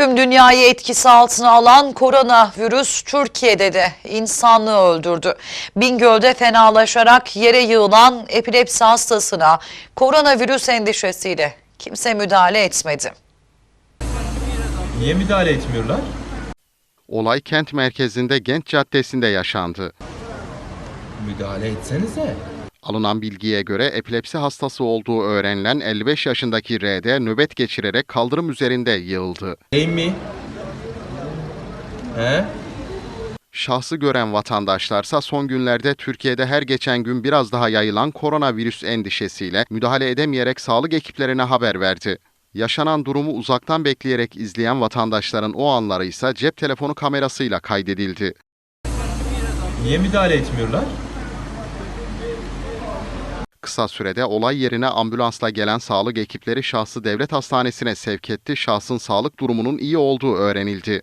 Tüm dünyayı etkisi altına alan koronavirüs Türkiye'de de insanlığı öldürdü. Bingöl'de fenalaşarak yere yığılan epilepsi hastasına koronavirüs endişesiyle kimse müdahale etmedi. Niye müdahale etmiyorlar? Olay kent merkezinde Gent Caddesi'nde yaşandı. Müdahale etsenize. Alınan bilgiye göre epilepsi hastası olduğu öğrenilen 55 yaşındaki R'de nöbet geçirerek kaldırım üzerinde yığıldı. Değil mi? He? Şahsı gören vatandaşlarsa son günlerde Türkiye'de her geçen gün biraz daha yayılan koronavirüs endişesiyle müdahale edemeyerek sağlık ekiplerine haber verdi. Yaşanan durumu uzaktan bekleyerek izleyen vatandaşların o anları ise cep telefonu kamerasıyla kaydedildi. Niye müdahale etmiyorlar? Kısa sürede olay yerine ambulansla gelen sağlık ekipleri şahsı devlet hastanesine sevk etti. Şahsın sağlık durumunun iyi olduğu öğrenildi.